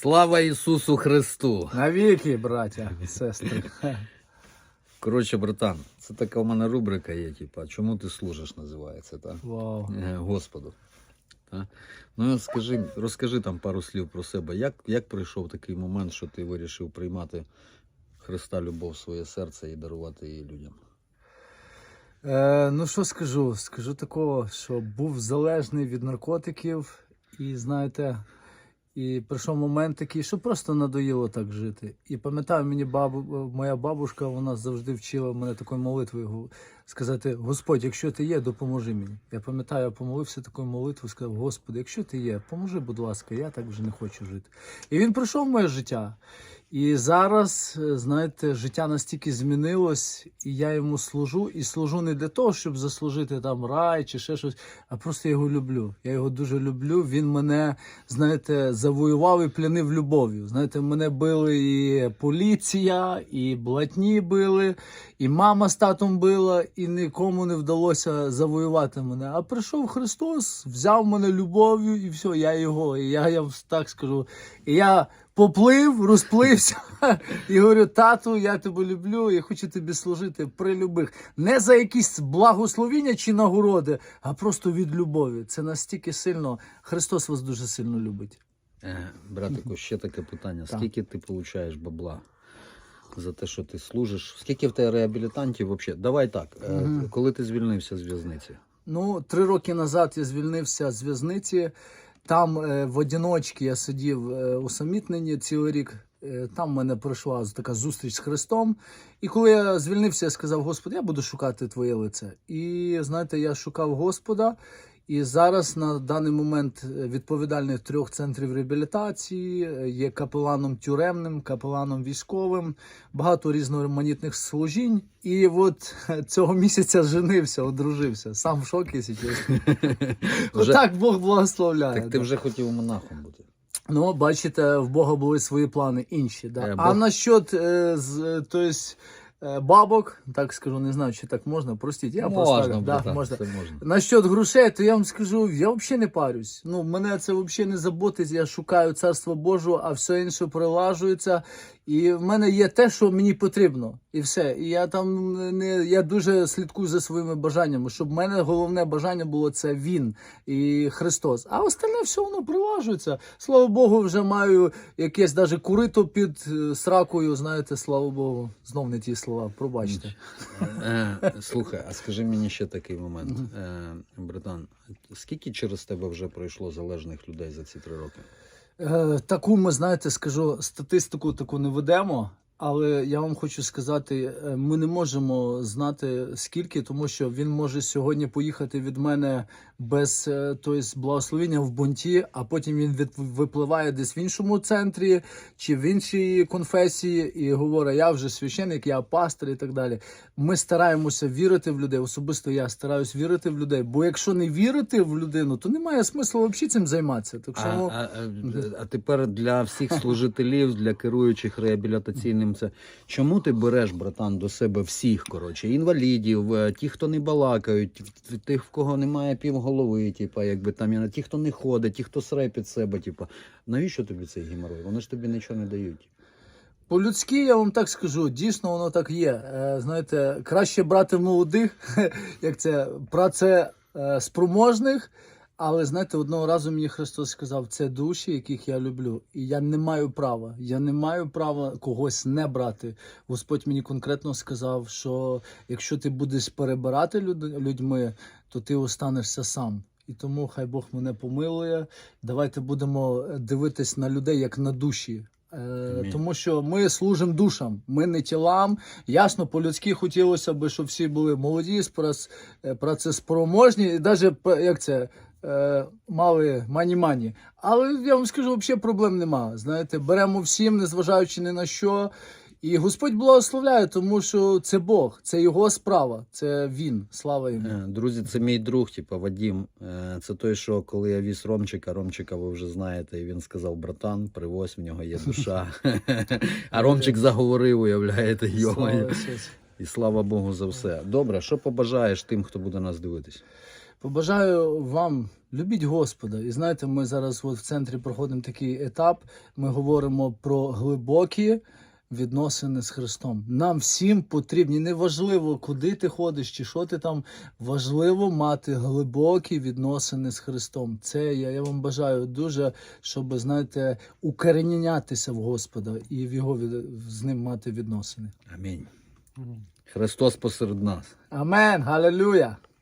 Слава Ісусу Христу! Навіки, браття і сестри. Коротше, братан, це така у мене рубрика є, типа, чому ти служиш, називається, так? Вау. Е, Господу. Та? Ну, скажи, розкажи там пару слів про себе. Як, як прийшов такий момент, що ти вирішив приймати Христа любов в своє серце і дарувати її людям? Е, ну що скажу? Скажу такого, що був залежний від наркотиків, і знаєте, і прийшов момент такий, що просто надоїло так жити. І пам'ятаю, мені бабу, моя бабушка, вона завжди вчила мене такою молитвою сказати: Господь, якщо ти є, допоможи мені. Я пам'ятаю, я помолився такою молитвою, сказав: Господи, якщо ти є, поможи, будь ласка, я так вже не хочу жити. І він прийшов в моє життя. І зараз, е, знаєте, життя настільки змінилось, і я йому служу, і служу не для того, щоб заслужити там рай чи ще щось, а просто його люблю. Я його дуже люблю. Він мене, знаєте, завоював і плянив любов'ю. Знаєте, мене били і поліція, і блатні били, і мама з татом била, і нікому не вдалося завоювати мене. А прийшов Христос, взяв мене любов'ю, і все, я його. І я, я так скажу. І я поплив, розплився і говорю: тату, я тебе люблю, я хочу тобі служити при любих. Не за якісь благословіння чи нагороди, а просто від любові. Це настільки сильно. Христос вас дуже сильно любить. Е, братику, ще таке питання. Скільки ти получаєш бабла за те, що ти служиш? Скільки в тебе реабілітантів взагалі? Давай так. е, Мгм. Коли ти звільнився з в'язниці? Ну, три роки назад я звільнився з в'язниці. Там е, в одиночці я сидів е, самітненні цілий рік. Е, Там в мене пройшла така зустріч з Христом. І коли я звільнився, я сказав: Господи, я буду шукати Твоє лице. І знаєте, я шукав Господа. І зараз на даний момент е, відповідальний трьох центрів реабілітації, е, є капеланом тюремним, капеланом військовим, багато різноманітних служінь. І от е, цього місяця женився, одружився. Сам в шокі зараз. Вже- Так Бог благословляє. Так ти вже хотів монахом бути. Ну, бачите, в Бога були свої плани інші. Да. А насчет з, то есть, бабок, так скажу, не знаю, чи так можна, простіть, я можна, поставлю. Да, братан, можна. можна. Насчет грошей, то я вам скажу, я взагалі не парюсь. Ну, мене це взагалі не заботить. Я шукаю царство Божого, а все інше прилажується. І в мене є те, що мені потрібно, і все. І я там не я дуже слідкую за своїми бажаннями, щоб в мене головне бажання було це він і Христос. А остальне все воно прилажується. Слава Богу, вже маю якесь даже курито під е, сракою. Знаєте, слава Богу. Знов не ті слова. Пробачте. Е, слухай, а скажи мені ще такий момент, е, братан. Скільки через тебе вже пройшло залежних людей за ці три роки? Е, Таку ми знаєте, скажу, статистику таку не ведемо. Але я вам хочу сказати, е, ми не можемо знати скільки, тому що він може сьогодні поїхати від мене без тобто, благословення в бунті, а потім він від, випливає десь в іншому центрі чи в іншій конфесії і говорить: я вже священик, я пастор і так далі. Ми стараємося вірити в людей. Особисто я стараюсь вірити в людей. Бо якщо не вірити в людину, то немає смислу взагалі цим займатися. Так що А, ну, а, а, а тепер для всіх служителів, для керуючих реабілітаційним, це чому ти береш, братан, до себе всіх, коротше, інвалідів, е, ті, хто не балакають, тих, в кого немає півголови, типа, якби там ті, хто не ходить, ті, хто сре під себе, типа, навіщо тобі цей геморрой? Вони ж тобі нічого не дають. По-людськи, я вам так скажу, дійсно воно так є. Е, знаєте, краще брати молодих, як це праце е. Але знаєте, одного разу мені Христос сказав, це душі, яких я люблю. І я не маю права. Я не маю права когось не брати. Господь мені конкретно сказав, що якщо ти будеш перебирати люд- людьми, то ти останешся сам. І тому хай Бог мене помилує. Давайте будемо дивитись на людей як на душі. Е, Амінь. тому що ми служимо душам, ми не тілам. Ясно, по-людськи хотілося б, щоб всі були молоді, е, працеспроможні, і навіть як це. Е, Мали мані-мані. Але я вам скажу, взагалі проблем нема. Знаєте, беремо всім, незважаючи ні на що. І Господь благословляє, тому що це Бог, це його справа, це він. Слава йому. Е, Друзі, це мій друг, типа Вадім. Е, Це той, що коли я віз Ромчика, Ромчика ви вже знаєте, і він сказав: братан, привозь, в нього є душа. А Ромчик заговорив, уявляєте, Слава І слава Богу за все. Добре, що побажаєш тим, хто буде нас дивитись? Побажаю вам любіть Господа. І знаєте, ми зараз от в центрі проходимо такий етап. Ми говоримо про глибокі відносини з Христом. Нам всім потрібні, неважливо, куди ти ходиш чи що ти там. Важливо мати глибокі відносини з Христом. Це я, я вам бажаю дуже, щоб знаєте, укоренятися в Господа і в його від, з ним мати відносини. Амінь. Христос посеред нас. Амен. Галилюя.